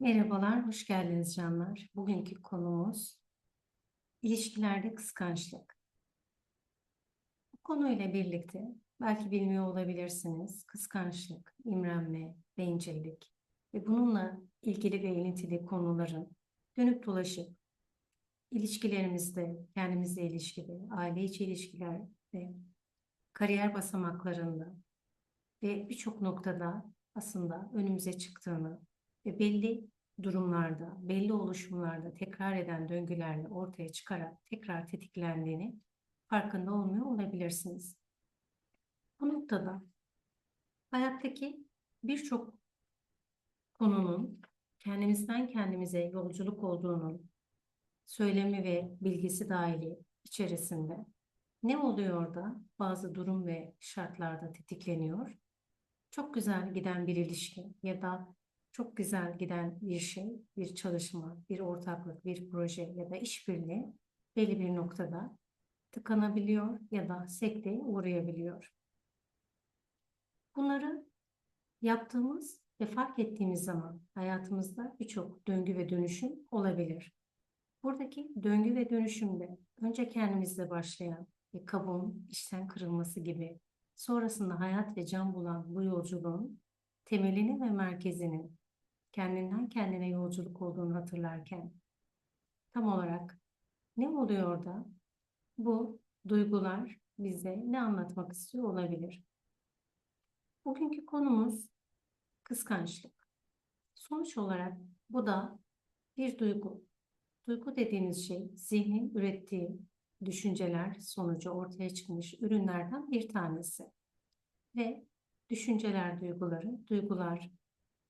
Merhabalar, hoş geldiniz canlar. Bugünkü konumuz ilişkilerde kıskançlık. Bu konuyla birlikte belki bilmiyor olabilirsiniz. Kıskançlık, imrenme, bencillik ve bununla ilgili ve ilintili konuların dönüp dolaşıp ilişkilerimizde, kendimizle ilişkili, aile içi ilişkilerde, kariyer basamaklarında ve birçok noktada aslında önümüze çıktığını ve belli durumlarda, belli oluşumlarda tekrar eden döngülerle ortaya çıkarak tekrar tetiklendiğini farkında olmuyor olabilirsiniz. Bu noktada hayattaki birçok konunun kendimizden kendimize yolculuk olduğunun söylemi ve bilgisi dahili içerisinde ne oluyor da bazı durum ve şartlarda tetikleniyor? Çok güzel giden bir ilişki ya da çok güzel giden bir şey, bir çalışma, bir ortaklık, bir proje ya da işbirliği belli bir noktada tıkanabiliyor ya da sekteye uğrayabiliyor. Bunları yaptığımız ve fark ettiğimiz zaman hayatımızda birçok döngü ve dönüşüm olabilir. Buradaki döngü ve dönüşümde önce kendimizle başlayan ve kabuğun işten kırılması gibi sonrasında hayat ve can bulan bu yolculuğun temelini ve merkezinin kendinden kendine yolculuk olduğunu hatırlarken tam olarak ne oluyor da bu duygular bize ne anlatmak istiyor olabilir? Bugünkü konumuz kıskançlık. Sonuç olarak bu da bir duygu. Duygu dediğimiz şey zihnin ürettiği düşünceler sonucu ortaya çıkmış ürünlerden bir tanesi. Ve düşünceler duyguları, duygular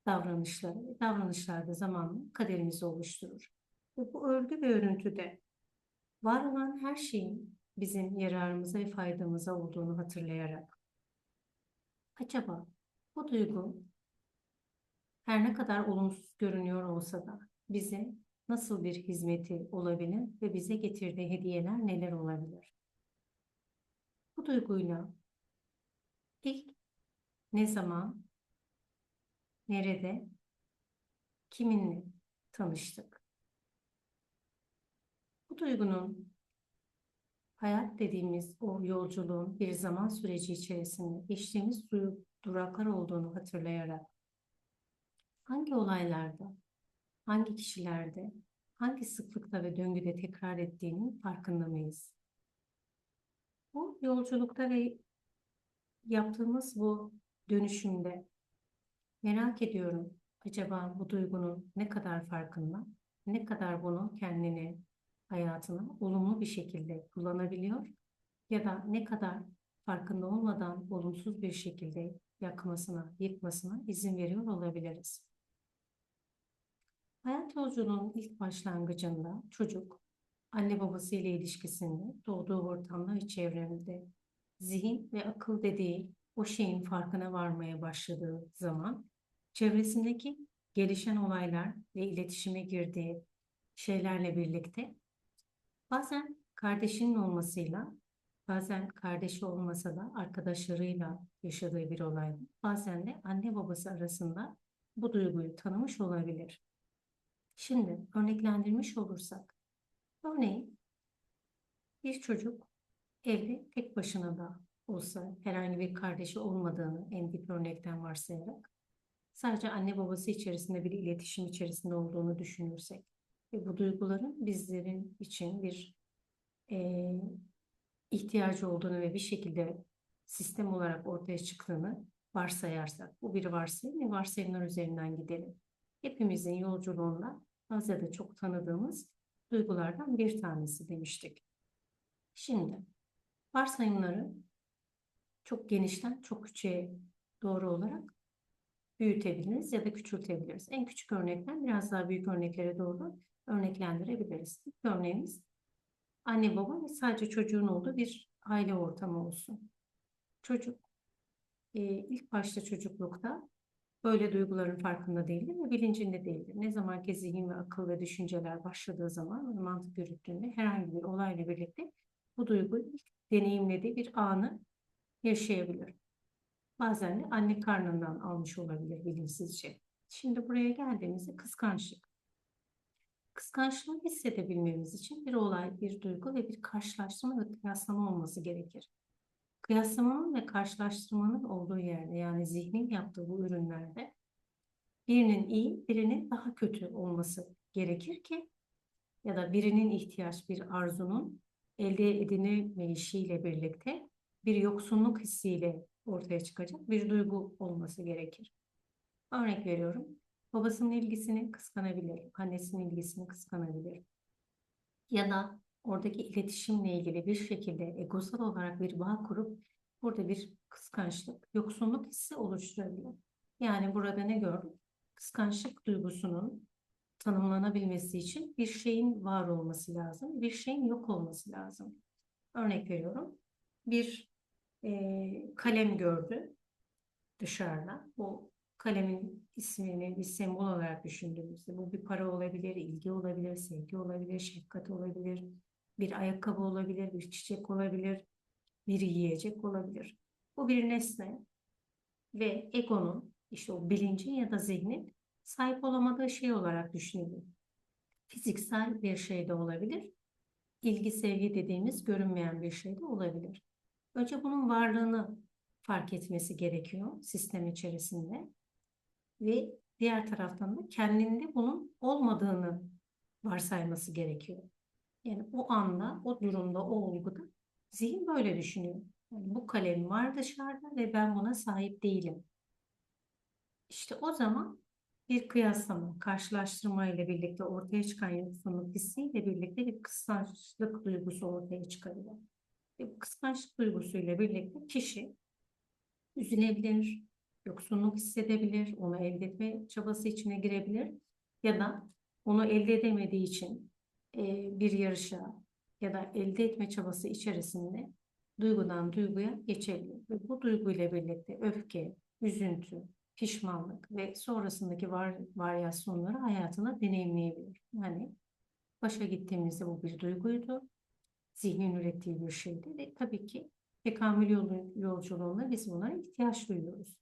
davranışları, davranışlarda zamanla kaderimizi oluşturur. Ve bu örgü ve örüntüde var olan her şeyin bizim yararımıza ve faydamıza olduğunu hatırlayarak acaba bu duygu her ne kadar olumsuz görünüyor olsa da bize nasıl bir hizmeti olabilir ve bize getirdiği hediyeler neler olabilir? Bu duyguyla ilk ne zaman nerede, kiminle tanıştık? Bu duygunun hayat dediğimiz o yolculuğun bir zaman süreci içerisinde geçtiğimiz duraklar olduğunu hatırlayarak hangi olaylarda, hangi kişilerde, hangi sıklıkta ve döngüde tekrar ettiğinin farkında mıyız? Bu yolculukta ve yaptığımız bu dönüşümde Merak ediyorum acaba bu duygunun ne kadar farkında, ne kadar bunu kendini, hayatına olumlu bir şekilde kullanabiliyor ya da ne kadar farkında olmadan olumsuz bir şekilde yakmasına, yıkmasına izin veriyor olabiliriz. Hayat yolculuğunun ilk başlangıcında çocuk anne babası ile ilişkisinde doğduğu ortamda ve çevremde zihin ve akıl dediği o şeyin farkına varmaya başladığı zaman çevresindeki gelişen olaylar ve iletişime girdiği şeylerle birlikte bazen kardeşinin olmasıyla bazen kardeşi olmasa da arkadaşlarıyla yaşadığı bir olay bazen de anne babası arasında bu duyguyu tanımış olabilir. Şimdi örneklendirmiş olursak örneğin bir çocuk evde tek başına da olsa herhangi bir kardeşi olmadığını en dip örnekten varsayarak sadece anne babası içerisinde bir iletişim içerisinde olduğunu düşünürsek ve bu duyguların bizlerin için bir e, ihtiyacı olduğunu ve bir şekilde sistem olarak ortaya çıktığını varsayarsak, bu bir varsayım ve varsayımlar üzerinden gidelim. Hepimizin yolculuğunda az ya da çok tanıdığımız duygulardan bir tanesi demiştik. Şimdi varsayımları çok genişten çok küçüğe doğru olarak büyütebiliriz ya da küçültebiliriz. En küçük örnekten biraz daha büyük örneklere doğru örneklendirebiliriz. İlk örneğimiz anne baba ve sadece çocuğun olduğu bir aile ortamı olsun. Çocuk e, ilk başta çocuklukta böyle duyguların farkında değildir ve bilincinde değildir. Ne zaman ki zihin ve akıl ve düşünceler başladığı zaman ve mantık yürüttüğünde herhangi bir olayla birlikte bu duygu ilk deneyimlediği bir anı yaşayabilir. Bazen de anne karnından almış olabilir bilinçsizce. Şimdi buraya geldiğimizde kıskançlık. Kıskançlığı hissedebilmemiz için bir olay, bir duygu ve bir karşılaştırma ve kıyaslama olması gerekir. Kıyaslamanın ve karşılaştırmanın olduğu yerde yani zihnin yaptığı bu ürünlerde birinin iyi, birinin daha kötü olması gerekir ki ya da birinin ihtiyaç, bir arzunun elde edilemeyişiyle birlikte bir yoksunluk hissiyle ortaya çıkacak bir duygu olması gerekir. Örnek veriyorum. Babasının ilgisini kıskanabilir, annesinin ilgisini kıskanabilir. Ya da oradaki iletişimle ilgili bir şekilde egosal olarak bir bağ kurup burada bir kıskançlık, yoksunluk hissi oluşturabilir. Yani burada ne gördüm? Kıskançlık duygusunun tanımlanabilmesi için bir şeyin var olması lazım, bir şeyin yok olması lazım. Örnek veriyorum. Bir e, kalem gördü dışarıda. Bu kalemin ismini bir sembol olarak düşündüğümüzde bu bir para olabilir, ilgi olabilir, sevgi olabilir, şefkat olabilir, bir ayakkabı olabilir, bir çiçek olabilir, bir yiyecek olabilir. Bu bir nesne ve egonun işte o bilincin ya da zihnin sahip olamadığı şey olarak düşünülür. Fiziksel bir şey de olabilir. İlgi, sevgi dediğimiz görünmeyen bir şey de olabilir. Önce bunun varlığını fark etmesi gerekiyor sistem içerisinde. Ve diğer taraftan da kendinde bunun olmadığını varsayması gerekiyor. Yani o anda, o durumda, o olguda zihin böyle düşünüyor. Yani bu kalem var dışarıda ve ben buna sahip değilim. İşte o zaman bir kıyaslama, karşılaştırma ile birlikte ortaya çıkan yoksunluk hissiyle birlikte bir kıskançlık duygusu ortaya çıkabilir. Bu kıskançlık duygusuyla birlikte kişi üzülebilir, yoksunluk hissedebilir, onu elde etme çabası içine girebilir ya da onu elde edemediği için e, bir yarışa ya da elde etme çabası içerisinde duygudan duyguya geçebilir. Ve bu duyguyla birlikte öfke, üzüntü, pişmanlık ve sonrasındaki var, varyasyonları hayatına deneyimleyebilir. Yani başa gittiğimizde bu bir duyguydu. Zihnin ürettiği bir şeydi ve tabii ki tekamül yolu, yolculuğunda biz buna ihtiyaç duyuyoruz.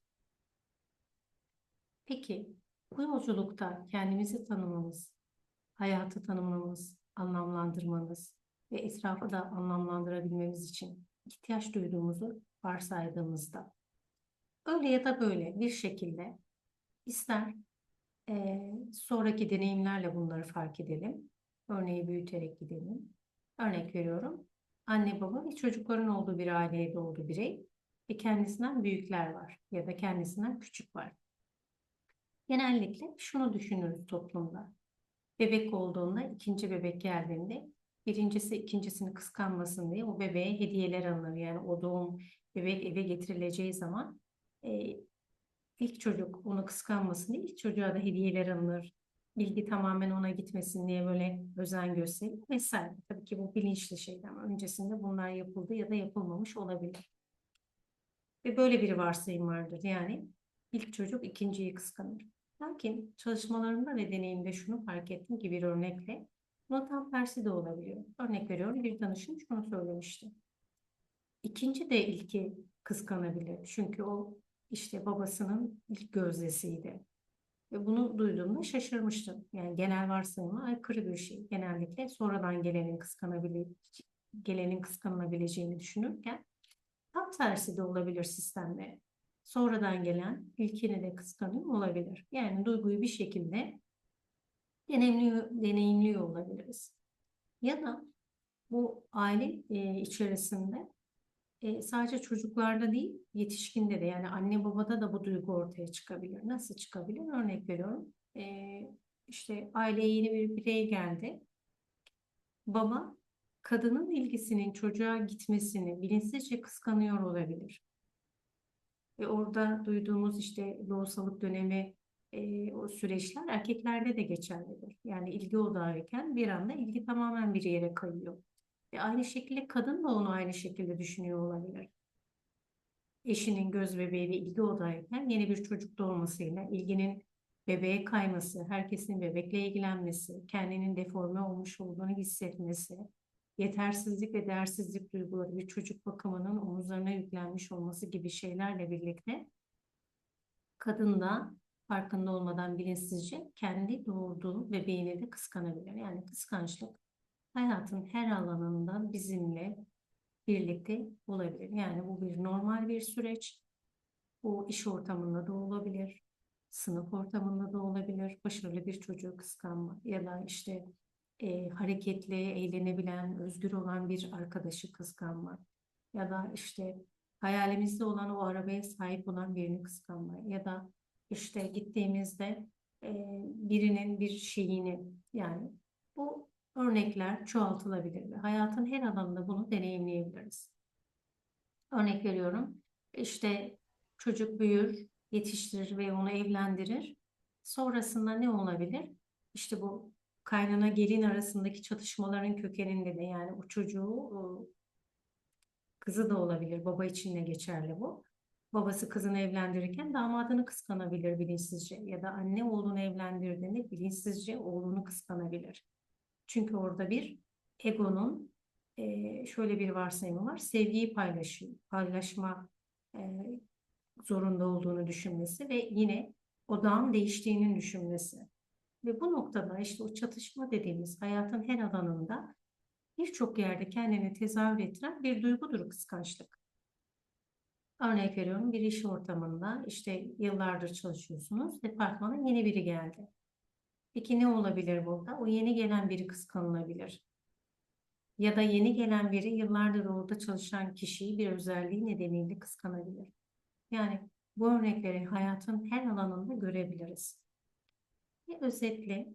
Peki bu yolculukta kendimizi tanımamız, hayatı tanımlamamız, anlamlandırmamız ve etrafı da anlamlandırabilmemiz için ihtiyaç duyduğumuzu varsaydığımızda öyle ya da böyle bir şekilde ister e, sonraki deneyimlerle bunları fark edelim. Örneği büyüterek gidelim. Örnek veriyorum. Anne baba ve çocukların olduğu bir aileye doğdu birey ve kendisinden büyükler var ya da kendisinden küçük var. Genellikle şunu düşünürüz toplumda. Bebek olduğunda, ikinci bebek geldiğinde birincisi ikincisini kıskanmasın diye o bebeğe hediyeler alınır. Yani o doğum bebek eve getirileceği zaman e, ilk çocuk onu kıskanmasın diye ilk çocuğa da hediyeler alınır. Bilgi tamamen ona gitmesin diye böyle özen gösterilir vesaire. Tabii ki bu bilinçli şeyler öncesinde bunlar yapıldı ya da yapılmamış olabilir. Ve böyle bir varsayım vardır. Yani ilk çocuk ikinciyi kıskanır. Lakin çalışmalarımda ve deneyimde şunu fark ettim ki bir örnekle bunun tam tersi de olabiliyor. Örnek veriyorum bir danışım şunu söylemişti. İkinci de ilki kıskanabilir. Çünkü o işte babasının ilk gözdesiydi. Ve bunu duyduğumda şaşırmıştım. Yani genel varsayıma aykırı bir şey. Genellikle sonradan gelenin kıskanabile gelenin kıskanılabileceğini düşünürken tam tersi de olabilir sistemde sonradan gelen ilkini de kıskanıyor olabilir. Yani duyguyu bir şekilde deneyimliyor, deneyimliyor olabiliriz. Ya da bu aile içerisinde e, sadece çocuklarda değil yetişkinde de yani anne babada da bu duygu ortaya çıkabilir. Nasıl çıkabilir? Örnek veriyorum. E, işte aileye yeni bir birey geldi. Baba kadının ilgisinin çocuğa gitmesini bilinçsizce kıskanıyor olabilir. Ve orada duyduğumuz işte doğusalık dönemi e, o süreçler erkeklerde de geçerlidir. Yani ilgi odağıyken bir anda ilgi tamamen bir yere kayıyor. Ve aynı şekilde kadın da onu aynı şekilde düşünüyor olabilir. Eşinin göz bebeği ve ilgi odağıyken yeni bir çocuk doğmasıyla ilginin bebeğe kayması, herkesin bebekle ilgilenmesi, kendinin deforme olmuş olduğunu hissetmesi, yetersizlik ve değersizlik duyguları bir çocuk bakımının omuzlarına yüklenmiş olması gibi şeylerle birlikte kadında farkında olmadan bilinçsizce kendi doğurduğu bebeğini de kıskanabilir. Yani kıskançlık hayatın her alanında bizimle birlikte olabilir. Yani bu bir normal bir süreç. Bu iş ortamında da olabilir, sınıf ortamında da olabilir. Başarılı bir çocuğu kıskanma ya da işte e, hareketli, eğlenebilen, özgür olan bir arkadaşı kıskanma ya da işte hayalimizde olan o arabaya sahip olan birini kıskanma ya da işte gittiğimizde e, birinin bir şeyini yani bu örnekler çoğaltılabilir ve hayatın her alanında bunu deneyimleyebiliriz. Örnek veriyorum işte çocuk büyür, yetiştirir ve onu evlendirir. Sonrasında ne olabilir? İşte bu kaynana gelin arasındaki çatışmaların kökeninde de yani o çocuğu kızı da olabilir. Baba için de geçerli bu. Babası kızını evlendirirken damadını kıskanabilir bilinçsizce ya da anne oğlunu evlendirdiğinde bilinçsizce oğlunu kıskanabilir. Çünkü orada bir egonun e, şöyle bir varsayımı var. Sevgiyi paylaşıyor, paylaşma e, zorunda olduğunu düşünmesi ve yine odağın değiştiğinin düşünmesi. Ve bu noktada işte o çatışma dediğimiz hayatın her alanında birçok yerde kendini tezahür ettiren bir duygudur kıskançlık. Örnek veriyorum bir iş ortamında işte yıllardır çalışıyorsunuz. Departmana yeni biri geldi. Peki ne olabilir burada? O yeni gelen biri kıskanılabilir. Ya da yeni gelen biri yıllardır orada çalışan kişiyi bir özelliği nedeniyle kıskanabilir. Yani bu örnekleri hayatın her alanında görebiliriz. Ve özetle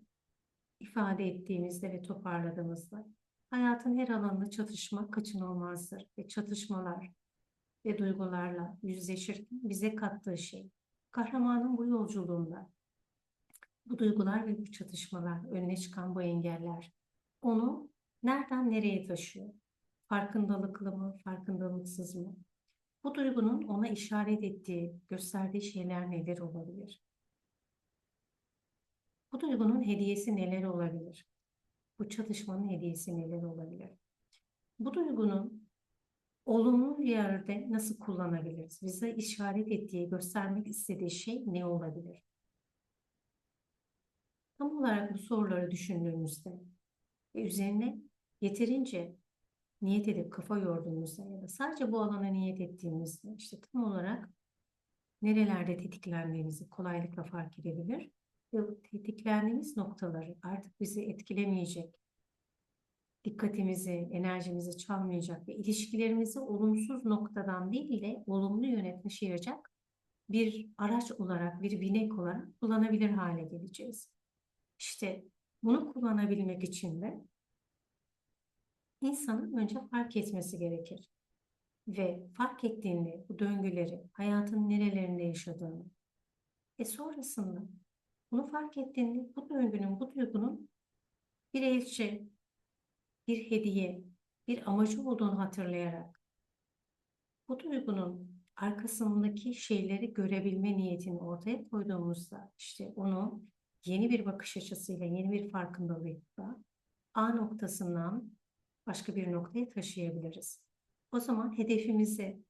ifade ettiğimizde ve toparladığımızda hayatın her alanında çatışma kaçınılmazdır ve çatışmalar ve duygularla yüzleşirken bize kattığı şey kahramanın bu yolculuğunda bu duygular ve bu çatışmalar, önüne çıkan bu engeller onu nereden nereye taşıyor? Farkındalıklı mı, farkındalıksız mı? Bu duygunun ona işaret ettiği, gösterdiği şeyler neler olabilir? Bu duygunun hediyesi neler olabilir? Bu çatışmanın hediyesi neler olabilir? Bu duygunun olumlu yerde nasıl kullanabiliriz? Bize işaret ettiği, göstermek istediği şey ne olabilir? Tam olarak bu soruları düşündüğümüzde ve üzerine yeterince niyet edip kafa yorduğumuzda ya da sadece bu alana niyet ettiğimizde işte tam olarak nerelerde tetiklendiğimizi kolaylıkla fark edebilir ve tetiklendiğimiz noktaları artık bizi etkilemeyecek, dikkatimizi, enerjimizi çalmayacak ve ilişkilerimizi olumsuz noktadan değil de olumlu yöne taşıyacak bir araç olarak, bir binek olarak kullanabilir hale geleceğiz. İşte bunu kullanabilmek için de insanın önce fark etmesi gerekir. Ve fark ettiğinde bu döngüleri, hayatın nerelerinde yaşadığını ve sonrasında bunu fark ettiğinde bu döngünün, bu duygunun bir elçi, bir hediye, bir amacı olduğunu hatırlayarak bu duygunun arkasındaki şeyleri görebilme niyetini ortaya koyduğumuzda işte onu yeni bir bakış açısıyla, yeni bir farkındalıkla A noktasından başka bir noktaya taşıyabiliriz. O zaman hedefimizi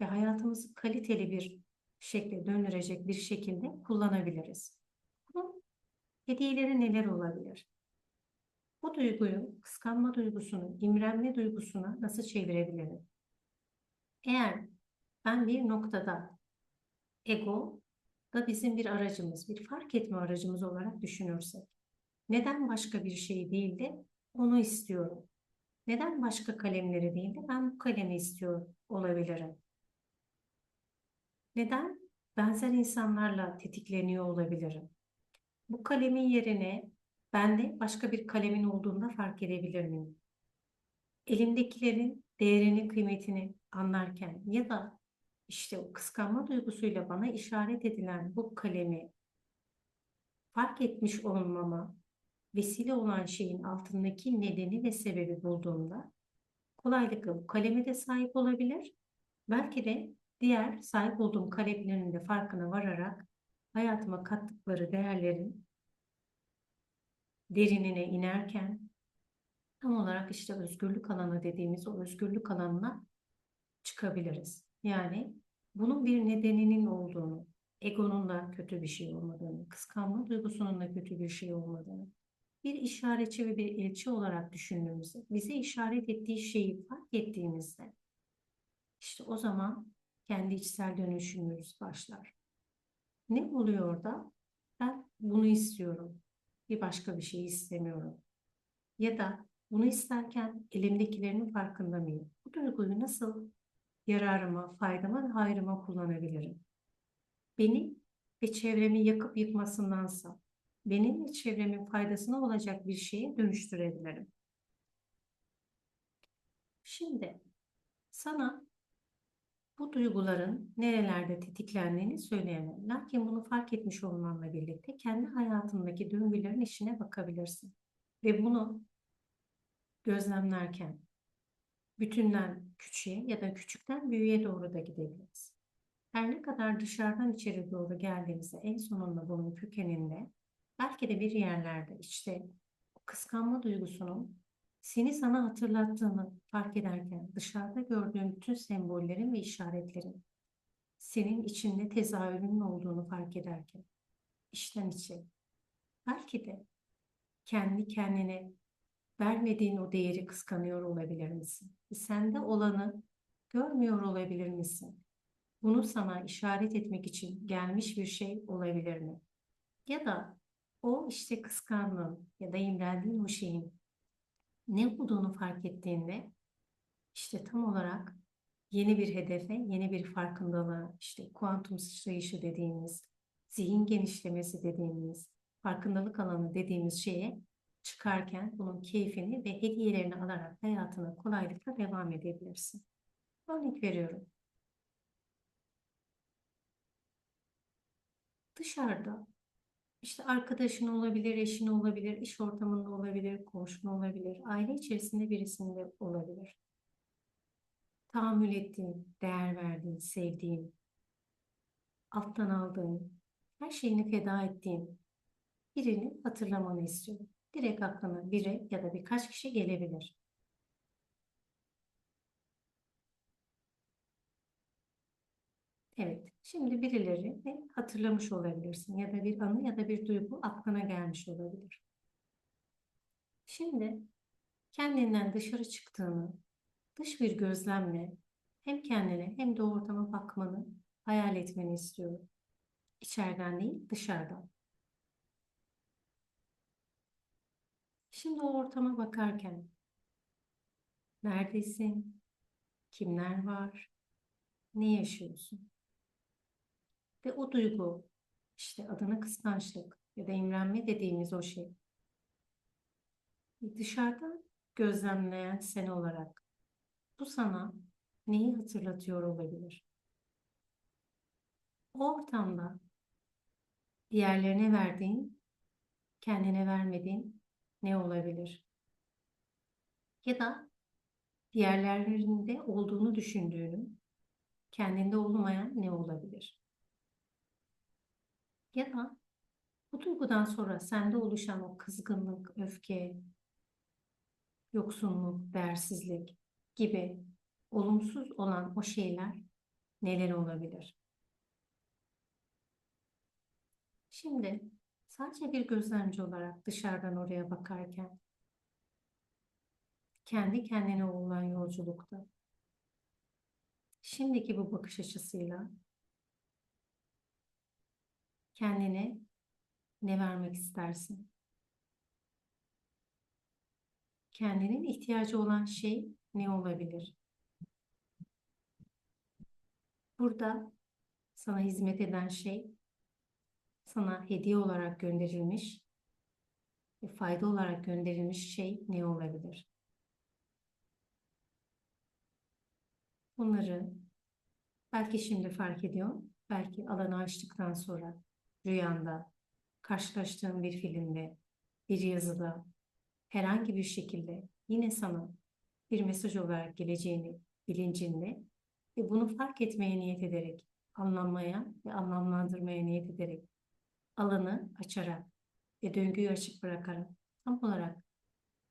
ve hayatımızı kaliteli bir şekilde döndürecek bir şekilde kullanabiliriz. Bunun hediyeleri neler olabilir? Bu duyguyu, kıskanma duygusunu, imrenme duygusuna nasıl çevirebilirim? Eğer ben bir noktada ego da bizim bir aracımız, bir fark etme aracımız olarak düşünürsek, neden başka bir şey değil de onu istiyorum? Neden başka kalemleri değil de ben bu kalemi istiyor olabilirim? Neden benzer insanlarla tetikleniyor olabilirim? Bu kalemin yerine bende başka bir kalemin olduğunda fark edebilir miyim? Elimdekilerin değerini, kıymetini anlarken ya da işte o kıskanma duygusuyla bana işaret edilen bu kalemi fark etmiş olmama vesile olan şeyin altındaki nedeni ve sebebi bulduğumda kolaylıkla bu kaleme de sahip olabilir. Belki de diğer sahip olduğum kalemlerin de farkına vararak hayatıma kattıkları değerlerin derinine inerken tam olarak işte özgürlük alanı dediğimiz o özgürlük alanına çıkabiliriz. Yani bunun bir nedeninin olduğunu, egonun da kötü bir şey olmadığını, kıskanma duygusunun da kötü bir şey olmadığını, bir işaretçi ve bir elçi olarak düşündüğümüzde, bize işaret ettiği şeyi fark ettiğimizde, işte o zaman kendi içsel dönüşümümüz başlar. Ne oluyor da? Ben bunu istiyorum. Bir başka bir şey istemiyorum. Ya da bunu isterken elimdekilerinin farkında mıyım? Bu duyguyu nasıl yararıma, faydama ve hayrıma kullanabilirim? Beni ve çevremi yakıp yıkmasındansa benim ve çevremin faydasına olacak bir şeye dönüştürebilirim. Şimdi sana bu duyguların nerelerde tetiklendiğini söyleyemem. Lakin bunu fark etmiş olmanla birlikte kendi hayatındaki döngülerin işine bakabilirsin. Ve bunu gözlemlerken bütünden küçüğe ya da küçükten büyüğe doğru da gidebiliriz. Her ne kadar dışarıdan içeri doğru geldiğimizde en sonunda bunun kökeninde belki de bir yerlerde işte kıskanma duygusunun seni sana hatırlattığını fark ederken dışarıda gördüğün bütün sembollerin ve işaretlerin senin içinde tezahürünün olduğunu fark ederken içten içe belki de kendi kendine vermediğin o değeri kıskanıyor olabilir misin? Sende olanı görmüyor olabilir misin? Bunu sana işaret etmek için gelmiş bir şey olabilir mi? Ya da o işte kıskandığın ya da imrendiğin o şeyin ne olduğunu fark ettiğinde işte tam olarak yeni bir hedefe, yeni bir farkındalığa, işte kuantum sıçrayışı dediğimiz, zihin genişlemesi dediğimiz, farkındalık alanı dediğimiz şeye çıkarken bunun keyfini ve hediyelerini alarak hayatına kolaylıkla devam edebilirsin. Örnek veriyorum. Dışarıda işte arkadaşın olabilir, eşin olabilir, iş ortamında olabilir, komşun olabilir, aile içerisinde birisinde olabilir. Tahammül ettiğin, değer verdiğin, sevdiğin, alttan aldığın, her şeyini feda ettiğin birini hatırlamanı istiyorum. Direkt aklına biri ya da birkaç kişi gelebilir. Evet, şimdi birileri hatırlamış olabilirsin ya da bir anı ya da bir duygu aklına gelmiş olabilir. Şimdi kendinden dışarı çıktığını, dış bir gözlemle hem kendine hem de ortama bakmanı hayal etmeni istiyorum. İçeriden değil, dışarıdan. Şimdi o ortama bakarken neredesin? Kimler var? Ne yaşıyorsun? Ve o duygu, işte adına kıskançlık ya da imrenme dediğimiz o şey. Dışarıdan gözlemleyen sen olarak bu sana neyi hatırlatıyor olabilir? O ortamda diğerlerine verdiğin, kendine vermediğin ne olabilir? Ya da diğerlerinde olduğunu düşündüğünün kendinde olmayan ne olabilir? Ya da bu duygudan sonra sende oluşan o kızgınlık, öfke, yoksunluk, değersizlik gibi olumsuz olan o şeyler neler olabilir? Şimdi sadece bir gözlemci olarak dışarıdan oraya bakarken kendi kendine olan yolculukta şimdiki bu bakış açısıyla kendine ne vermek istersin? Kendinin ihtiyacı olan şey ne olabilir? Burada sana hizmet eden şey sana hediye olarak gönderilmiş ve fayda olarak gönderilmiş şey ne olabilir? Bunları belki şimdi fark ediyor, belki alanı açtıktan sonra rüyanda, karşılaştığın bir filmde, bir yazıda, herhangi bir şekilde yine sana bir mesaj olarak geleceğini bilincinde ve bunu fark etmeye niyet ederek, anlamaya ve anlamlandırmaya niyet ederek, alanı açarak ve döngüyü açık bırakarak tam olarak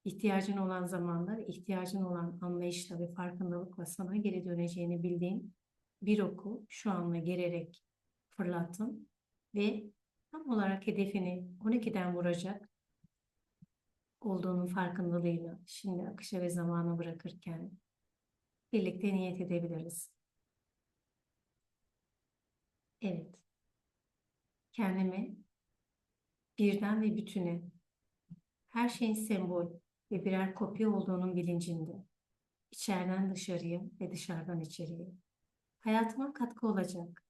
ihtiyacın olan zamanda ve ihtiyacın olan anlayışla ve farkındalıkla sana geri döneceğini bildiğin bir oku şu anla gelerek fırlattın ve tam olarak hedefini 12'den vuracak olduğunun farkındalığıyla şimdi akışa ve zamana bırakırken birlikte niyet edebiliriz. Evet. Kendimi birden ve bütüne her şeyin sembol ve birer kopya olduğunun bilincinde içeriden dışarıya ve dışarıdan içeriye hayatıma katkı olacak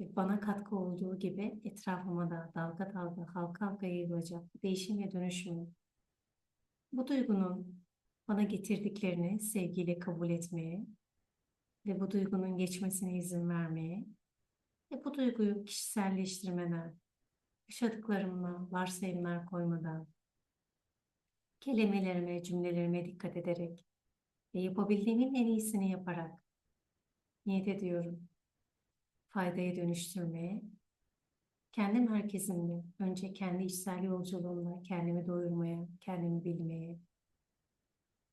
ve bana katkı olduğu gibi etrafıma da dalga dalga halka halka yayılacak değişim ve dönüşümü bu duygunun bana getirdiklerini sevgiyle kabul etmeye ve bu duygunun geçmesine izin vermeye ve bu duyguyu kişiselleştirmeden, yaşadıklarımla varsayımlar koymadan, kelimelerime, cümlelerime dikkat ederek ve yapabildiğimin en iyisini yaparak niyet ediyorum. Faydaya dönüştürmeye, kendi merkezimde önce kendi içsel yolculuğumla kendimi doyurmaya, kendimi bilmeye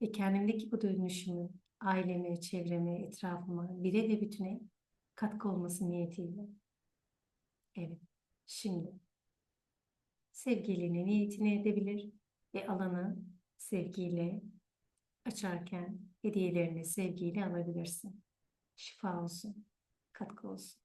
ve kendimdeki bu dönüşümü aileme, çevreme, etrafıma, bire ve bütüne katkı olması niyetiyle. Evet, şimdi sevgilinin niyetini edebilir ve alanı sevgiyle açarken hediyelerini sevgiyle alabilirsin. Şifa olsun, katkı olsun.